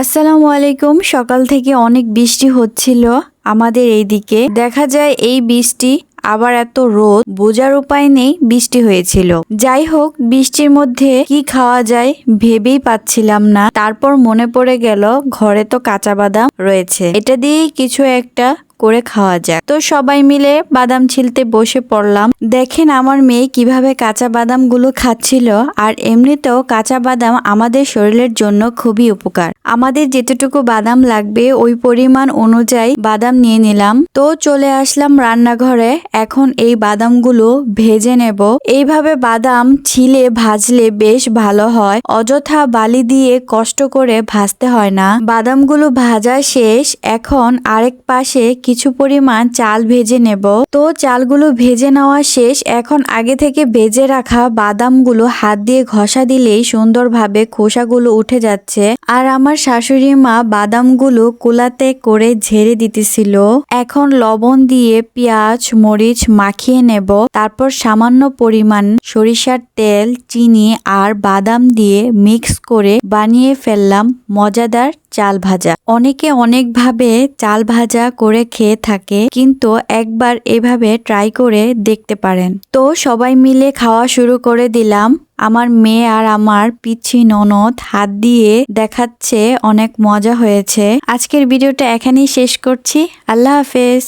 আসসালামু আলাইকুম। সকাল থেকে অনেক বৃষ্টি হচ্ছিল আমাদের এইদিকে। দেখা যায় এই বৃষ্টি আবার এত রোদ, বোঝার উপায় নেই, বৃষ্টি হয়েছিল। যাই হোক, বৃষ্টির মধ্যে কি খাওয়া যায় ভেবেই পাচ্ছিলাম না। তারপর মনে পড়ে গেল, ঘরে তো কাঁচা বাদাম রয়েছে। এটা দিয়েই কিছু একটা করে খাওয়া যায় তো সবাই মিলে বাদাম ছিলতে বসে পড়লাম। দেখেন আমার মেয়ে কীভাবে কাঁচা বাদামগুলো খাচ্ছিল। আর এমনিতেও কাঁচা বাদাম আমাদের শরীরের জন্য খুবই উপকার। আমাদের যেতটুকু বাদাম লাগবে, ওই পরিমাণ অনুযায়ী বাদাম নিয়ে নিলাম। তো চলে আসলাম রান্নাঘরে। এখন এই বাদামগুলো ভেজে নেব। এইভাবে বাদাম ছিলে ভাজলে বেশ ভালো হয়। অযথা বালি দিয়ে কষ্ট করে ভাজতে হয় না। বাদামগুলো ভাজা শেষ। এখন আরেক পাশে কিছু পরিমাণ চাল ভেজে নেব। তো চালগুলো ভেজে নেওয়া শেষ। এখন আগে থেকে ভেজে রাখা বাদামগুলো হাত দিয়ে ঘষা দিলেই সুন্দরভাবে খোসাগুলো উঠে যাচ্ছে। আর আমার শাশুড়ি মা বাদামগুলো কুলাতে করে ঝেড়ে দিতেছিল। এখন লবণ দিয়ে পেঁয়াজ, মরিচ মাখিয়ে নেব। তারপর সামান্য পরিমাণ সরিষার তেল, চিনি আর বাদাম দিয়ে মিক্স করে বানিয়ে ফেললাম। মজাদার চাল ভাজা। অনেকে অনেকভাবে চাল ভাজা করে খেয়ে থাকে, কিন্তু একবার এভাবে ট্রাই করে দেখতে পারেন। তো সবাই মিলে খাওয়া শুরু করে দিলাম। আমার মেয়ে আর আমার পিচ্ছি ননদ হাত দিয়ে দেখাচ্ছে, অনেক মজা হয়েছে। আজকের ভিডিওটা এখানেই শেষ করছি। আল্লাহ হাফেজ।